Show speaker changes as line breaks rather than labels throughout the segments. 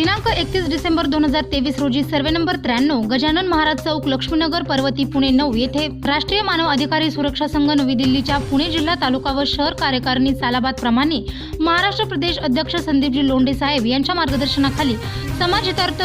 दिनांक एकतीस डिसेंबर दोन हजार तेवीस रोजी सर्वे नंबर त्र्याण्णव गजानन महाराज चौक लक्ष्मीनगर पर्वती पुणे नऊ येथे राष्ट्रीय मानव अधिकारी सुरक्षा संघ नवी दिल्लीच्या पुणे जिल्हा तालुका व शहर कार्यकारिणी सालाबाद प्रमाणे महाराष्ट्र प्रदेश अध्यक्ष संदीपजी लोंढे साहेब यांच्या मार्गदर्शनाखाली समाजहितार्थ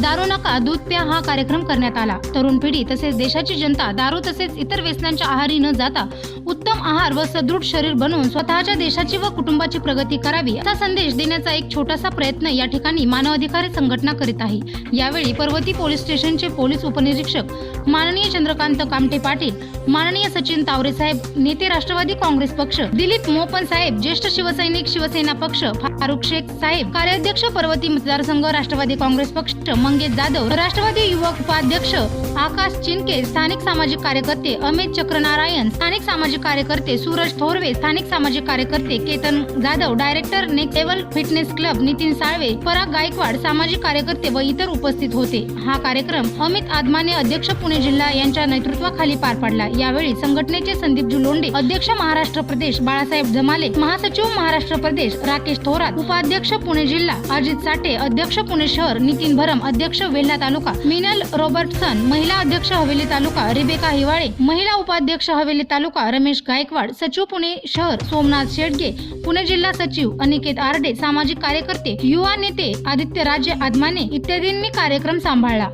दारू नका दूध प्या हा कार्यक्रम करण्यात आला. तरुण पिढी तसेच देशाची जनता दारू तसेच इतर व्यसनांच्या आहारी न जाता उत्तम आहार व सदृढ शरीर बनवून स्वतःच्या देशाची व कुटुंबाची प्रगती करावी असा संदेश देण्याचा एक छोटासा प्रयत्न या ठिकाणी मानव अधिकारी संघटना करीत आहे. यावेळी पर्वती पोलीस स्टेशनचे पोलीस उपनिरीक्षक माननीय चंद्रकांत कामटे पाटील माननीय सचिन तावरे साहेब नेते राष्ट्रवादी काँग्रेस पक्ष दिलीप मोपन साहेब ज्येष्ठ शिवसैनिक शिवसेना पक्ष फारुख शेख साहेब कार्याध्यक्ष पर्वती मतदारसंघ राष्ट्रवादी काँग्रेस पक्ष मंगेश जाधव राष्ट्रवादी युवक उपाध्यक्ष आकाश चिनके स्थानिक सामाजिक कार्यकर्ते अमित चक्रनारायण स्थानिक सामाजिक कार्यकर्ते सूरज थोरवे स्थानिक सामाजिक कार्यकर्ते Ketan Jadhav director next level fitness club Nitin Salve Parag Gaikwad सामाजिक कार्यकर्ते व इतर उपस्थित होते. हा कार्यक्रम अमित आदमाने अध्यक्ष पुणे जिल्हा यांच्या नेतृत्वाखाली पार पडला. यावेळी संघटनेचे संदीप जुलोंडे अध्यक्ष महाराष्ट्र प्रदेश बाळासाहेब जमाले महासचिव महाराष्ट्र प्रदेश राकेश थोरात उपाध्यक्ष पुणे जिल्हा अजित साठे अध्यक्ष पुणे शहर नितीन भरम अध्यक्ष वेल्हा तालुका मिनल रॉबर्टसन महिला अध्यक्ष हवेली तालुका रिबेका हिवाळे महिला उपाध्यक्ष हवेली तालुका रमेश गायकवाड सचिव पुणे शहर सोमनाथ शेडगे पुणे जिल्हा सचिव अनिकेत आरडे सामाजिक कार्यकर्ते युवा नेते आदित्य राजे आदमाने इत्यादींनी कार्यक्रम सांभाळला.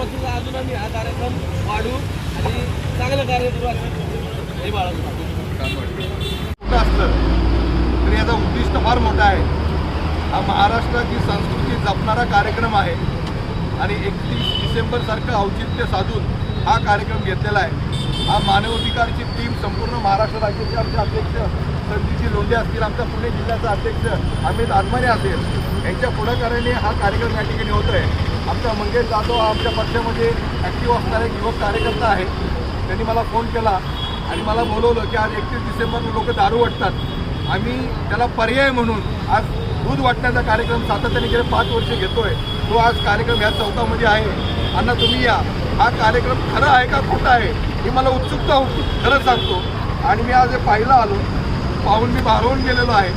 तुम्ही अजून आम्ही हा कार्यक्रम वाढू आणि चांगलं कार्य करू हे
असलं तरी याचा उद्दिष्ट फार मोठा आहे. हा महाराष्ट्राची संस्कृती जपणारा कार्यक्रम आहे. आणि एकतीस डिसेंबरसारखं औचित्य साधून हा कार्यक्रम घेतलेला आहे. हा मानवाधिकारची टीम संपूर्ण महाराष्ट्र राज्याचे आमचे अध्यक्ष संदीपजी लोंढे असतील आमचा पुणे जिल्ह्याचा अध्यक्ष अमित आनमाने असेल. यांच्या पुढाकाराने हा कार्यक्रम या ठिकाणी होतो आहे आमचा मंगेश जाधव हा आमच्या पक्षामध्ये ॲक्टिव्ह असणारा एक युवक कार्यकर्ता आहे. त्यांनी मला फोन केला आणि मला बोलवलं की आज एकतीस डिसेंबर लोक दारू वाटतात. आम्ही त्याला पर्याय म्हणून आज दूध वाटण्याचा कार्यक्रम सातत्याने गेले पाच वर्ष घेतोय. तो आज कार्यक्रम ह्या चौकामध्ये आहे. अण्णा तुम्ही या. हा कार्यक्रम खरा आहे का खोटा आहे? ही मला उत्सुकता होती खरंच सांगतो. आणि मी आज हे पाहिलं आलो. पाहून मी भारावून गेलेलो आहे.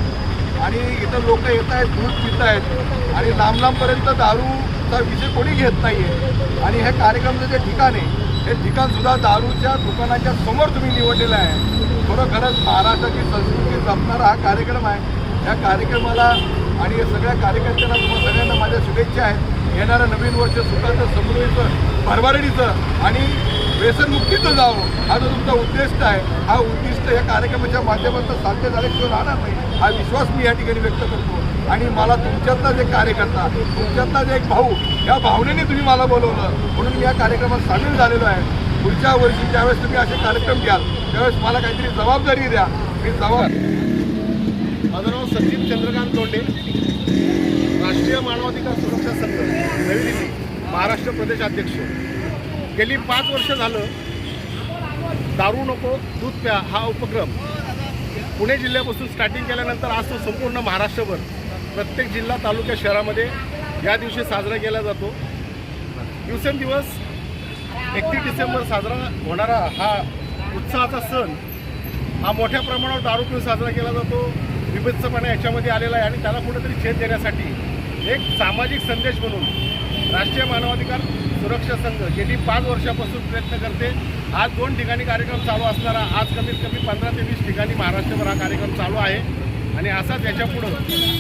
आणि इथं लोक येत आहेत दूध पित आहेत. आणि लांब लांबपर्यंत दारूचा विषय कोणी घेत नाही आहे आणि हे कार्यक्रमाचं जे ठिकाण आहे हे ठिकाणसुद्धा दारूच्या दुकानाच्या समोर तुम्ही निवडलेलं आहे. खरोखरच महाराष्ट्राची संस्कृती जपणारा हा कार्यक्रम आहे. या कार्यक्रमाला आणि या सगळ्या कार्यकर्त्यांना तुम्हाला सगळ्यांना माझ्या शुभेच्छा आहेत. येणारं नवीन वर्ष सुखाचं समृद्धीचं भरभराटीचं आणि व्यसनमुक्तीचं जावं हा जो तुमचा उद्दिष्ट आहे हा उद्दिष्ट या कार्यक्रमाच्या माध्यमातून साध्य झाल्याशिवाय राहणार नाही हा विश्वास मी या ठिकाणी व्यक्त करतो. आणि मला तुमच्यातला जे कार्यकर्ता तुमच्यातला जे एक भाऊ या भावनेने तुम्ही मला बोलवलं. म्हणून मी या कार्यक्रमात सामील झालेलो आहे. पुढच्या वर्षी ज्यावेळेस तुम्ही असे कार्यक्रम घ्याल त्यावेळेस मला काहीतरी जबाबदारी द्या. मी जबाब
माझं नाव संदीप चंद्रकांत तोंडे. राष्ट्रीय मानवाधिकार सुरक्षा संघ नवी दिल्ली महाराष्ट्र प्रदेश अध्यक्ष. गेली पाच वर्ष झालं दारू नको दूध प्या हा उपक्रम पुणे जिल्ह्यापासून स्टार्टिंग केल्यानंतर आज तो संपूर्ण महाराष्ट्रभर प्रत्येक जिल्हा तालुक्या शहरामध्ये या दिवशी साजरा केला जातो. दिवसेंदिवस एकतीस डिसेंबर साजरा होणारा हा उत्साहाचा सण हा मोठ्या प्रमाणावर दारू पिऊन साजरा केला जातो. विभत्सपणा याच्यामध्ये आलेला आहे आणि त्याला कुठेतरी छेद देण्यासाठी एक सामाजिक संदेश म्हणून राष्ट्रीय मानवाधिकार सुरक्षा संघ गेली पाच वर्षापासून प्रयत्न करते. आज दोन ठिकाणी कार्यक्रम चालू असणारा आज कमीत कमी पंधरा ते वीस ठिकाणी महाराष्ट्रभर हा कार्यक्रम चालू आहे. आणि असाच याच्यापुढं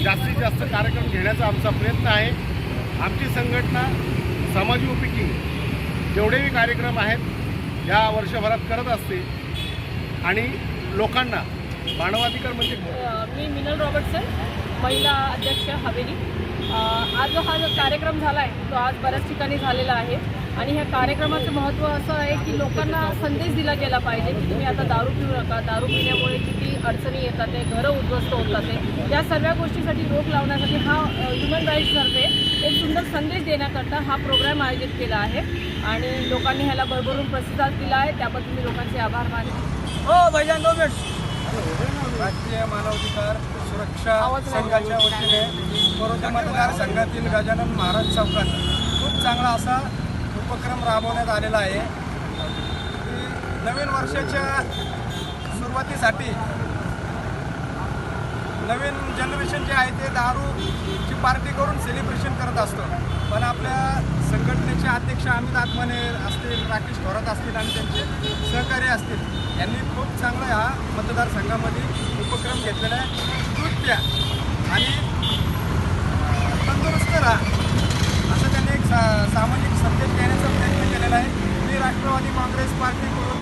जास्तीत जास्त कार्यक्रम घेण्याचा आमचा प्रयत्न आहे. आमची संघटना समाजोपयोगी जेवढेही कार्यक्रम आहेत या वर्षभरात करत असते. आणि लोकांना मानवाधिकार म्हणजे
मी मिनल रॉबर्टसन महिला अध्यक्ष हवेली. आज जो हा जो कार्यक्रम झाला आहे तो आज बऱ्याच ठिकाणी झालेला आहे. आणि ह्या कार्यक्रमाचं महत्त्व असं आहे की लोकांना संदेश दिला गेला पाहिजे की तुम्ही आता दारू पिऊ नका. दारू पिण्यामुळे किती अडचणी येतात ते घरं उद्ध्वस्त होतात ते या सर्व गोष्टीसाठी रोख लावण्यासाठी हा ह्युमन राईट्सतर्फे एक सुंदर संदेश देण्याकरता हा प्रोग्राम आयोजित केला आहे. आणि लोकांनी ह्याला भरभरून प्रतिसाद दिला आहे. त्याबद्दल मी लोकांचे आभार मानते.
राष्ट्रीय मानवाधिकार सुरक्षा संघाच्या वतीने पर्वती मतदारसंघातील गजानन महाराज चौकात खूप चांगला असा उपक्रम राबवण्यात आलेला आहे. की नवीन वर्षाच्या सुरुवातीसाठी नवीन जनरेशन जे आहे ते दारूची पार्टी करून सेलिब्रेशन करत असतो. पण आपल्या पक्षाचे अध्यक्ष अमित आत्माने असतील राकेश थोरात असतील आणि त्यांचे सहकारी असतील यांनी खूप चांगला हा मतदारसंघामध्ये उपक्रम घेतलेला आहे. दूध प्या आणि तंदुरुस्त राहा असं त्यांनी एक सा सामाजिक संदेश देण्याचा प्रयत्न केलेला आहे. मी राष्ट्रवादी काँग्रेस पार्टीकडून